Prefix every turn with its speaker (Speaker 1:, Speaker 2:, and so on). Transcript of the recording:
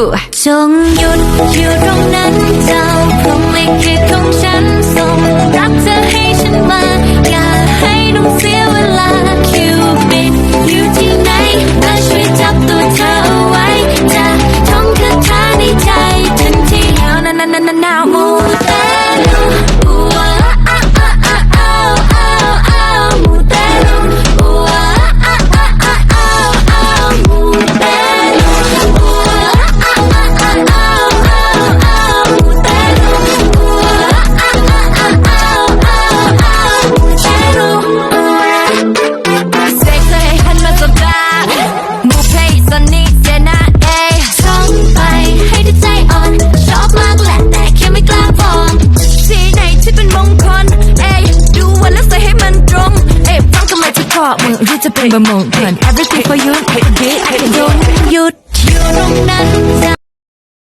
Speaker 1: จงหยุดอยู่ตรงนั้นเจ้าพรหมลิขิตของฉันส่งรักเธอให้ฉันมา อย่าให้ต้องเสียเวลาคิวปิดอยู่ที่ไหนมาช่วยจับตัวเธอเอาไว้ จะท่องคาถาในใจทันทีเอาน apartment, with a paper monk, and everything for you, I can do, you.